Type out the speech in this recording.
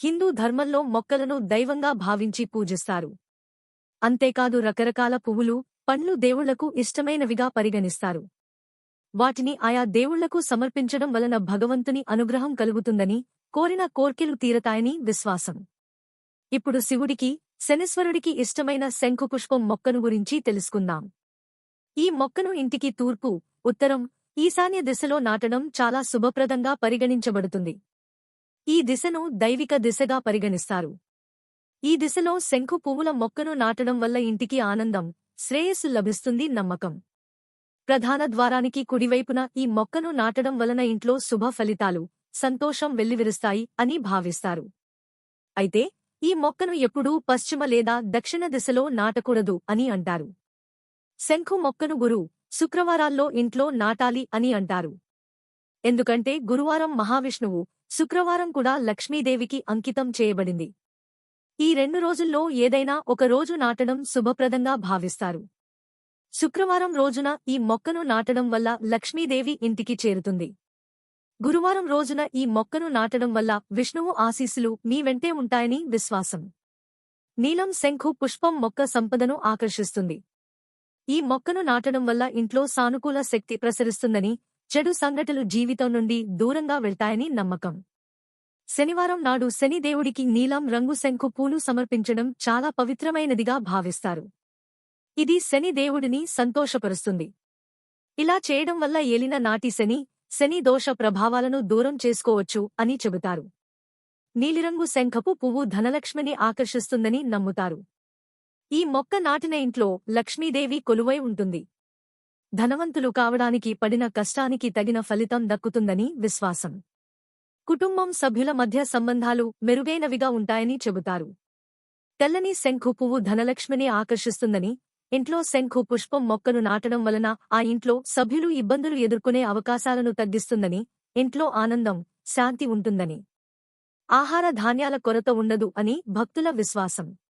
హిందూ ధర్మంలో మొక్కలను దైవంగా భావించి పూజిస్తారు. అంతేకాదు రకరకాల పువ్వులు పండ్లు దేవుళ్ళకు ఇష్టమైనవిగా పరిగణిస్తారు. వాటిని ఆయా దేవుళ్ళకు సమర్పించడం వలన భగవంతుని అనుగ్రహం కలుగుతుందని కోరిన కోర్కెలు తీరతాయని విశ్వాసం. ఇప్పుడు శివుడికి శనిశ్వరుడికి ఇష్టమైన శంఖుపుష్పం మొక్కను గురించి తెలుసుకుందాం. ఈ మొక్కను ఇంటికి తూర్పు ఉత్తరం ఈశాన్య దిశలో నాటడం చాలా శుభప్రదంగా పరిగణించబడుతుంది. ఈ దిశను దైవిక దిశగా పరిగణిస్తారు. ఈ దిశలో శంఖు పువ్వుల మొక్కను నాటడం వల్ల ఇంటికి ఆనందం శ్రేయస్సు లభిస్తుంది నమ్మకం. ప్రధాన ద్వారానికి కుడివైపున ఈ మొక్కను నాటడం వలన ఇంట్లో శుభ ఫలితాలు సంతోషం వెల్లివిరుస్తాయి అని భావిస్తారు. అయితే ఈ మొక్కను ఎప్పుడూ పశ్చిమ లేదా దక్షిణ దిశలో నాటకూడదు అని అంటారు. శంఖు మొక్కను గురు శుక్రవారాల్లో ఇంట్లో నాటాలి అని అంటారు. ఎందుకంటే గురువారం మహావిష్ణువు శుక్రవారం కూడా లక్ష్మీదేవికి అంకితం చేయబడింది. ఈ రెండు రోజుల్లో ఏదైనా ఒక రోజు నాటడం శుభప్రదంగా భావిస్తారు. శుక్రవారం రోజున ఈ మొక్కను నాటడం వల్ల లక్ష్మీదేవి ఇంటికి చేరుతుంది. గురువారం రోజున ఈ మొక్కను నాటడం వల్ల విష్ణువు ఆశీస్సులు మీ వెంటే ఉంటాయని విశ్వాసం. నీలం శంఖు పుష్పం మొక్క సంపదను ఆకర్షిస్తుంది. ఈ మొక్కను నాటడం వల్ల ఇంట్లో సానుకూల శక్తి ప్రసరిస్తుందని చెడు సంఘటనలు జీవితం నుండి దూరంగా వెళ్తాయని నమ్మకం. శనివారం నాడు శనిదేవుడికి నీలం రంగు శంఖు పూలు సమర్పించడం చాలా పవిత్రమైనదిగా భావిస్తారు. ఇది శనిదేవుడిని సంతోషపరుస్తుంది. ఇలా చేయడం వల్ల ఏలిన నాటి శని శని దోష ప్రభావాలను దూరం చేసుకోవచ్చు అని చెబుతారు. నీలిరంగు శంఖపు పువ్వు ధనలక్ష్మిని ఆకర్షిస్తుందని నమ్ముతారు. ఈ మొక్క నాటిన ఇంట్లో లక్ష్మీదేవి కొలువై ఉంటుంది. ధనవంతులు కావడానికి పడిన కష్టానికి తగిన ఫలితం దక్కుతుందని విశ్వాసం. కుటుంబం సభ్యుల మధ్య సంబంధాలు మెరుగైనవిగా ఉంటాయని చెబుతారు. తెల్లని శంఖు పువ్వు ధనలక్ష్మిని ఆకర్షిస్తుందని ఇంట్లో శంఖు పుష్పం మొక్కను నాటడం వలన ఆ ఇంట్లో సభ్యులు ఇబ్బందులు ఎదుర్కొనే అవకాశాలను తగ్గిస్తుందని ఇంట్లో ఆనందం శాంతి ఉంటుందని. ఆహార ధాన్యాల కొరత ఉండదు అని భక్తుల విశ్వాసం.